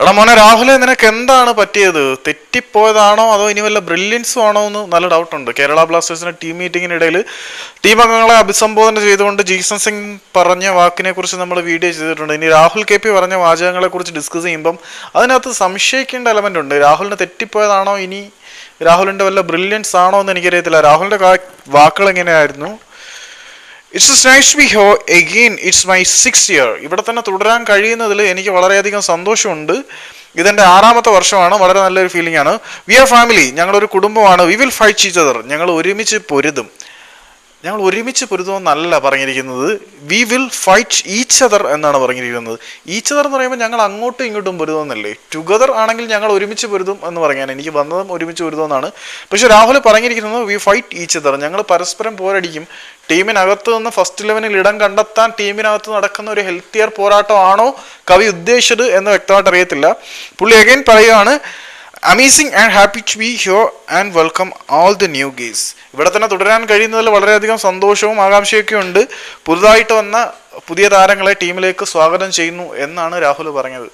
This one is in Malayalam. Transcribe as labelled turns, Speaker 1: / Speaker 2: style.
Speaker 1: എടാ മോനെ രാഹുലെ നിനക്ക് എന്താണ് പറ്റിയത്? തെറ്റിപ്പോയതാണോ അതോ ഇനി വല്ല ബ്രില്യൻസും ആണോ എന്ന് നല്ല ഡൗട്ട് ഉണ്ട്. കേരള ബ്ലാസ്റ്റേഴ്സിന്റെ ടീം മീറ്റിംഗിനിടയിൽ ടീം അംഗങ്ങളെ അഭിസംബോധന ചെയ്തുകൊണ്ട് ജീസൺ സിംഗ് പറഞ്ഞ വാക്കിനെ കുറിച്ച് നമ്മൾ വീഡിയോ ചെയ്തിട്ടുണ്ട്. ഇനി രാഹുൽ കെ പി പറഞ്ഞ വാചകങ്ങളെ കുറിച്ച് ഡിസ്കസ് ചെയ്യുമ്പം അതിനകത്ത് സംശയിക്കേണ്ട എലമെന്റ് ഉണ്ട്. രാഹുലിന് തെറ്റിപ്പോയതാണോ ഇനി? രാഹുലിന്റെ വല്ല ബ്രില്യൻസ് ആണോ എന്ന് എനിക്കറിയത്തില്ല. രാഹുലിന്റെ വാക്കുകൾ എങ്ങനെയായിരുന്നു? It's nice to be home again it's my six year ഇവിടെ തന്നെ തുടരാൻ കഴിയുന്നതിൽ എനിക്ക് വളരെയധികം സന്തോഷമുണ്ട്. ഇതെന്റെ ആറാമത്തെ വർഷമാണ്. വളരെ നല്ലൊരു ഫീലിംഗ് ആണ്. വി ആർ ഫാമിലി ഞങ്ങളൊരു കുടുംബമാണ്. വി വിൽ ഫൈറ്റ് ചീച്ചതർ ഞങ്ങൾ ഒരുമിച്ച് പൊരുതും. ഞങ്ങൾ ഒരുമിച്ച് പൊരുതുമെന്നല്ല പറഞ്ഞിരിക്കുന്നത്. We will fight each other എന്നാണ് പറഞ്ഞിരിക്കുന്നത്. ഈച്ച് അതർ എന്ന് പറയുമ്പോൾ ഞങ്ങൾ അങ്ങോട്ടും ഇങ്ങോട്ടും പൊരുതുമെന്നല്ലേ? ടുഗദർ ആണെങ്കിൽ ഞങ്ങൾ ഒരുമിച്ച് പൊരുതും എന്ന് പറയാൻ എനിക്ക് വന്നതും ഒരുമിച്ച് പൊരുതുമെന്നാണ്. പക്ഷെ രാഹുൽ പറഞ്ഞിരിക്കുന്നത് വി ഫൈറ്റ് ഈച്ച് അതർ ഞങ്ങൾ പരസ്പരം പോരടിക്കും. ടീമിനകത്ത് നിന്ന് ഫസ്റ്റ് ഇലവനിൽ ഇടം കണ്ടെത്താൻ ടീമിനകത്ത് നടക്കുന്ന ഒരു ഹെൽത്തിയർ പോരാട്ടമാണോ കവി ഉദ്ദേശിച്ചത് എന്ന് വ്യക്തമായിട്ട് അറിയത്തില്ല. പുള്ളി അഗൈൻ പറയുകയാണ് amazing and happy to be here and welcome all the new guys ഇവിടെ തന്നെ തുടരാൻ കഴിയുന്നതിൽ വളരെയധികം സന്തോഷവും ആകാംക്ഷയൊക്കെ ഉണ്ട്. പുതുതായിട്ട് വന്ന പുതിയ താരങ്ങളെ ടീമിലേക്ക് സ്വാഗതം ചെയ്യുന്നു എന്നാണ് രാഹുൽ പറഞ്ഞത്.